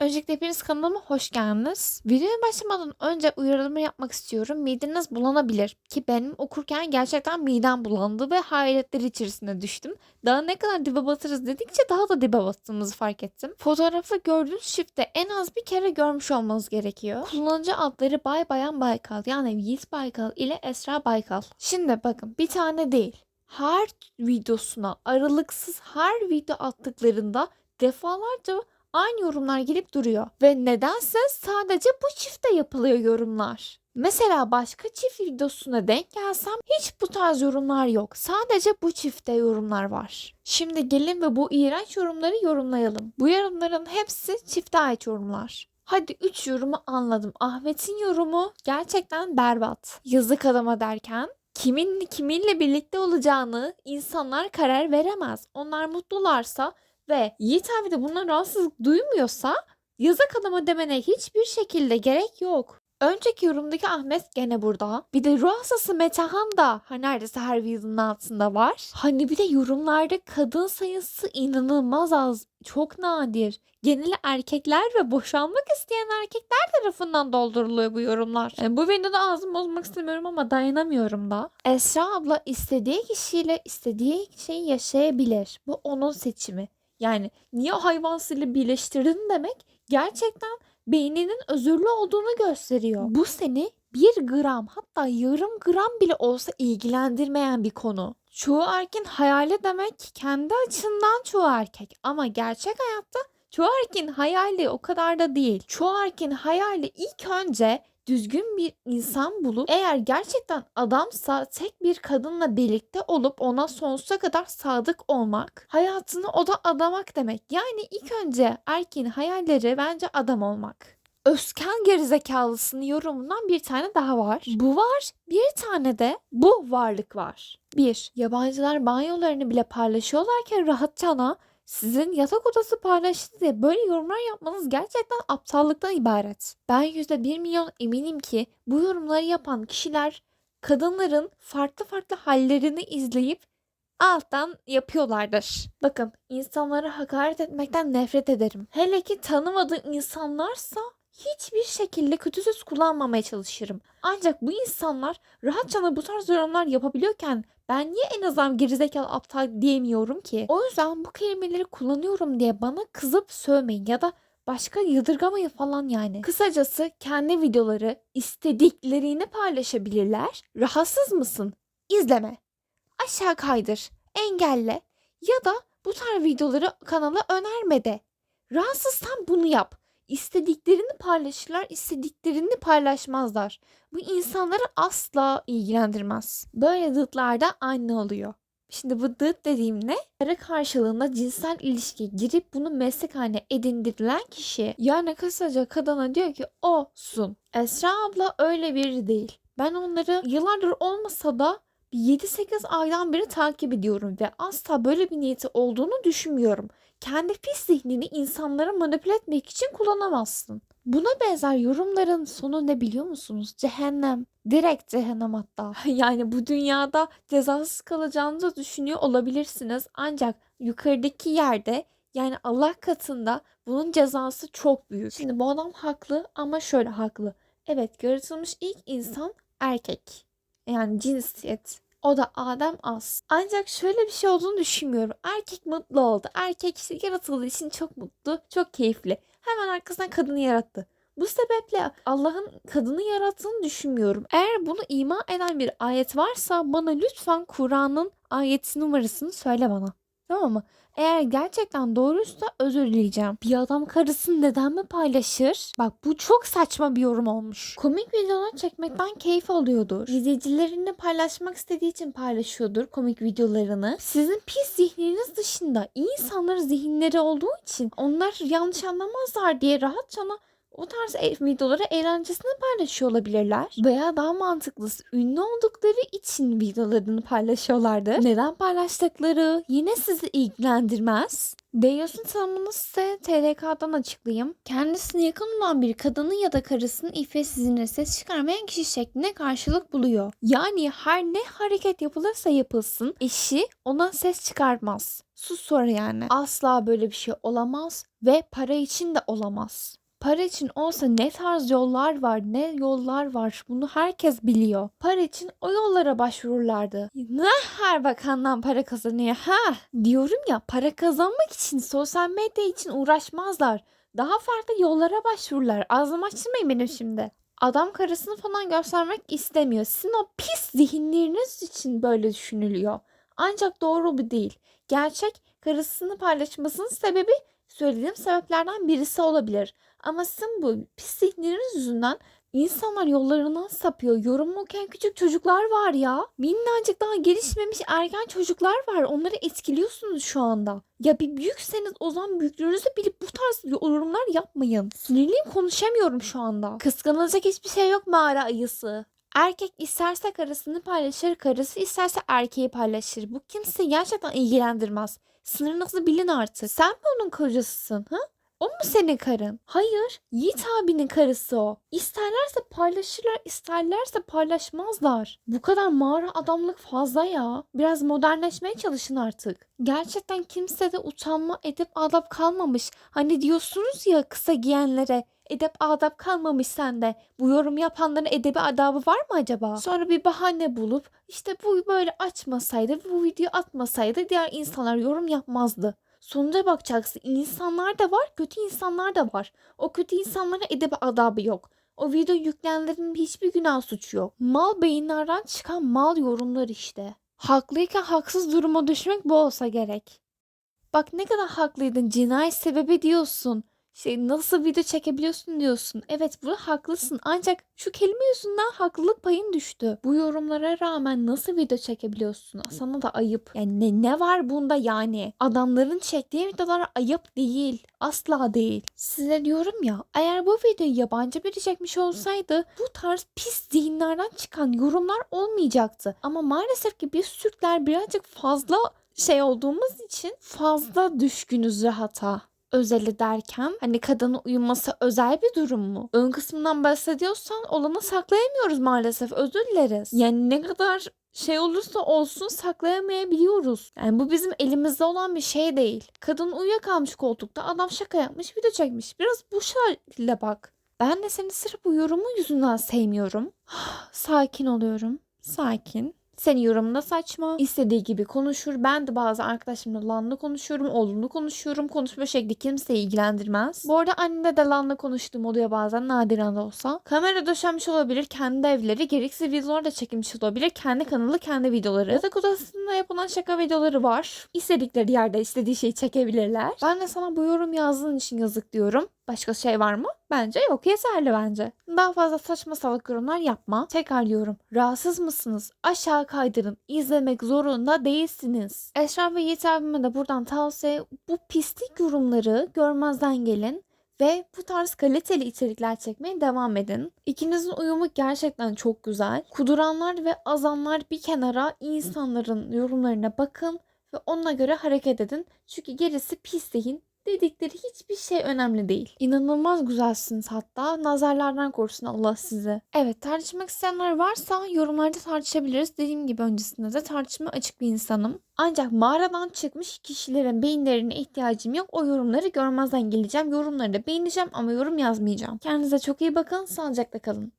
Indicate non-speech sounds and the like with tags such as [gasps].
Öncelikle hepiniz kanalıma hoş geldiniz. Videoya başlamadan önce uyarılma yapmak istiyorum. Mideniz bulanabilir ki benim okurken gerçekten midem bulandı ve hayretler içerisine düştüm. Daha ne kadar dibe batırız dedikçe daha da dibe battığımızı fark ettim. Fotoğrafı gördüğünüz çifte en az bir kere görmüş olmanız gerekiyor. Kullanıcı adları Bay Bayan Baykal yani Yiğit Baykal ile Esra Baykal. Şimdi bakın bir tane değil. Her videosuna aralıksız her video attıklarında defalarca aynı yorumlar gelip duruyor. Ve nedense sadece bu çifte yapılıyor yorumlar. Mesela başka çift videosuna denk gelsem hiç bu tarz yorumlar yok. Sadece bu çifte yorumlar var. Şimdi gelin ve bu iğrenç yorumları yorumlayalım. Bu yorumların hepsi çifte ait yorumlar. Hadi 3 yorumu anladım. Ahmet'in yorumu gerçekten berbat. Yazık adama derken kimin kiminle birlikte olacağını insanlar karar veremez. Onlar mutlularsa ve Yiğit abi de bundan rahatsızlık duymuyorsa yazık adama demene hiçbir şekilde gerek yok. Önceki yorumdaki Ahmet gene burada. Bir de ruh hastası Metehan da ha neredeyse her videonun altında var. Hani bir de yorumlarda kadın sayısı inanılmaz az. Çok nadir. Geneli erkekler ve boşanmak isteyen erkekler tarafından dolduruluyor bu yorumlar. Yani bu videoda ağzımı bozmak istemiyorum ama dayanamıyorum da. Esra abla istediği kişiyle istediği şeyi yaşayabilir. Bu onun seçimi. Yani niye hayvansıyla birleştirdin demek gerçekten beyninin özürlü olduğunu gösteriyor. Bu seni bir gram hatta yarım gram bile olsa ilgilendirmeyen bir konu. Çoğu erkeğin hayali demek kendi açısından çoğu erkek ama gerçek hayatta çoğu erkeğin hayali o kadar da değil. Çoğu erkeğin hayali ilk önce düzgün bir insan bulup eğer gerçekten adamsa tek bir kadınla birlikte olup ona sonsuza kadar sadık olmak, hayatını o da adamak demek. Yani ilk önce erkeğin hayalleri bence adam olmak. Özken gerizekalısının yorumundan bir tane daha var. Bu var. Bir tane de bu varlık var. Bir, yabancılar banyolarını bile paylaşıyorlarken rahatçana sizin yatak odası paylaştı diye böyle yorumlar yapmanız gerçekten aptallıktan ibaret. Ben %1 milyon eminim ki bu yorumları yapan kişiler kadınların farklı farklı hallerini izleyip alttan yapıyorlardır. Bakın insanlara hakaret etmekten nefret ederim. Hele ki tanımadığım insanlarsa hiçbir şekilde kötü söz kullanmamaya çalışırım. Ancak bu insanlar rahatça bu tarz yorumlar yapabiliyorken ben niye en azından gerizekalı aptal diyemiyorum ki? O yüzden bu kelimeleri kullanıyorum diye bana kızıp sövmeyin ya da başka yadırgamayın falan yani. Kısacası kendi videoları istediklerini paylaşabilirler. Rahatsız mısın? İzleme. Aşağı kaydır. Engelle. Ya da bu tarz videoları kanala önerme de. Rahatsızsan bunu yap istediklerini paylaşırlar, istediklerini paylaşmazlar. Bu insanları asla ilgilendirmez. Böyle dıtlarda anne oluyor. Şimdi bu dıt dediğim ne? Para karşılığında cinsel ilişki girip bunu meslek haline edindirilen kişi yani kısaca kadına diyor ki olsun. Esra abla öyle biri değil. Ben onları yıllardır olmasa da 7-8 aydan beri takip ediyorum ve asla böyle bir niyeti olduğunu düşünmüyorum kendi pis zihnini insanlara manipüle etmek için kullanamazsın. Buna benzer yorumların sonu ne biliyor musunuz? Cehennem. Direkt cehennem hatta. [laughs] Yani bu dünyada cezasız kalacağınızı düşünüyor olabilirsiniz. Ancak yukarıdaki yerde yani Allah katında bunun cezası çok büyük. Şimdi bu adam haklı ama şöyle haklı. Evet yaratılmış ilk insan erkek. Yani cinsiyet. O da Adem As. Ancak şöyle bir şey olduğunu düşünmüyorum. Erkek mutlu oldu. Erkek işte yaratıldığı için çok mutlu, çok keyifli. Hemen arkasından kadını yarattı. Bu sebeple Allah'ın kadını yarattığını düşünmüyorum. Eğer bunu ima eden bir ayet varsa bana lütfen Kur'an'ın ayet numarasını söyle bana. Tamam mı? Eğer gerçekten doğruysa özür dileyeceğim. Bir adam karısını neden mi paylaşır? Bak bu çok saçma bir yorum olmuş. Komik videolar çekmekten keyif alıyordur. İzleyicilerini paylaşmak istediği için paylaşıyordur komik videolarını. Sizin pis zihniniz dışında iyi insanların zihinleri olduğu için onlar yanlış anlamazlar diye rahatça o tarz e- videoları eğlencesine paylaşıyor olabilirler. Veya daha mantıklısı ünlü oldukları için videolarını paylaşıyorlardı. Neden paylaştıkları yine sizi ilgilendirmez. Deyyos'un tanımını size TRK'dan açıklayayım. Kendisine yakın olan bir kadının ya da karısının iffetsizliğine ses çıkarmayan kişi şeklinde karşılık buluyor. Yani her ne hareket yapılırsa yapılsın eşi ona ses çıkarmaz. Sus sonra yani. Asla böyle bir şey olamaz ve para için de olamaz. Para için olsa ne tarz yollar var, ne yollar var bunu herkes biliyor. Para için o yollara başvururlardı. Ne her bakandan para kazanıyor ha? Diyorum ya para kazanmak için sosyal medya için uğraşmazlar. Daha farklı yollara başvururlar. Ağzımı açtırmayın benim şimdi. Adam karısını falan göstermek istemiyor. Sizin o pis zihinleriniz için böyle düşünülüyor. Ancak doğru bu değil. Gerçek karısını paylaşmasının sebebi söylediğim sebeplerden birisi olabilir. Ama sizin bu pis zihnleriniz yüzünden insanlar yollarından sapıyor. Yorum küçük çocuklar var ya. Minnacık daha gelişmemiş ergen çocuklar var. Onları etkiliyorsunuz şu anda. Ya bir büyükseniz o zaman büyüklüğünüzü bilip bu tarz yorumlar yapmayın. Sinirliyim konuşamıyorum şu anda. Kıskanılacak hiçbir şey yok mağara ayısı. Erkek isterse karısını paylaşır, karısı isterse erkeği paylaşır. Bu kimseyi gerçekten ilgilendirmez. Sınırınızı bilin artık. Sen mi onun kocasısın? Ha? O mu senin karın? Hayır. Yiğit abinin karısı o. İsterlerse paylaşırlar, isterlerse paylaşmazlar. Bu kadar mağara adamlık fazla ya. Biraz modernleşmeye çalışın artık. Gerçekten kimsede utanma, edep, adap kalmamış. Hani diyorsunuz ya kısa giyenlere edep adap kalmamış sende. Bu yorum yapanların edebi adabı var mı acaba? Sonra bir bahane bulup işte bu böyle açmasaydı, bu video atmasaydı diğer insanlar yorum yapmazdı. Sonuca bakacaksın. İnsanlar da var, kötü insanlar da var. O kötü insanlara edebi adabı yok. O video yükleyenlerin hiçbir günah suçu yok. Mal beyinlerden çıkan mal yorumlar işte. Haklıyken haksız duruma düşmek bu olsa gerek. Bak ne kadar haklıydın cinayet sebebi diyorsun. Şey nasıl video çekebiliyorsun diyorsun. Evet burada haklısın ancak şu kelime yüzünden haklılık payın düştü. Bu yorumlara rağmen nasıl video çekebiliyorsun? Sana da ayıp. Yani ne, ne var bunda yani? Adamların çektiği videolar ayıp değil. Asla değil. Size diyorum ya eğer bu videoyu yabancı biri çekmiş olsaydı bu tarz pis zihinlerden çıkan yorumlar olmayacaktı. Ama maalesef ki biz Türkler birazcık fazla şey olduğumuz için fazla düşkünüz rahata özeli derken hani kadının uyuması özel bir durum mu? Ön kısmından bahsediyorsan olanı saklayamıyoruz maalesef. Özür dileriz. Yani ne kadar şey olursa olsun saklayamayabiliyoruz. Yani bu bizim elimizde olan bir şey değil. Kadın uyuyakalmış koltukta adam şaka yapmış video çekmiş. Biraz bu şekilde bak. Ben de seni sırf bu yorumu yüzünden sevmiyorum. [gasps] Sakin oluyorum. Sakin. Senin yorumun da saçma. İstediği gibi konuşur. Ben de bazı arkadaşımla lanla konuşuyorum. Oğlumla konuşuyorum. Konuşma şekli kimseyi ilgilendirmez. Bu arada annemde de lanla konuştuğum oluyor bazen nadiren de olsa. Kamera döşenmiş olabilir. Kendi evleri. Gereksiz videolar da çekilmiş olabilir. Kendi kanalı, kendi videoları. Yatak odasında yapılan şaka videoları var. İstedikleri yerde istediği şeyi çekebilirler. Ben de sana bu yorum yazdığın için yazık diyorum. Başka şey var mı? Bence yok. Yeterli bence. Daha fazla saçma salak yorumlar yapma. Tekrar diyorum. Rahatsız mısınız? Aşağı kaydırın. İzlemek zorunda değilsiniz. Eşraf ve Yiğit abime de buradan tavsiye bu pislik yorumları görmezden gelin ve bu tarz kaliteli içerikler çekmeye devam edin. İkinizin uyumu gerçekten çok güzel. Kuduranlar ve azanlar bir kenara insanların yorumlarına bakın ve ona göre hareket edin. Çünkü gerisi pisliğin dedikleri hiçbir şey önemli değil. İnanılmaz güzelsiniz hatta. Nazarlardan korusun Allah sizi. Evet tartışmak isteyenler varsa yorumlarda tartışabiliriz. Dediğim gibi öncesinde de tartışma açık bir insanım. Ancak mağaradan çıkmış kişilerin beyinlerine ihtiyacım yok. O yorumları görmezden geleceğim. Yorumları da beğeneceğim ama yorum yazmayacağım. Kendinize çok iyi bakın. Sağlıcakla kalın.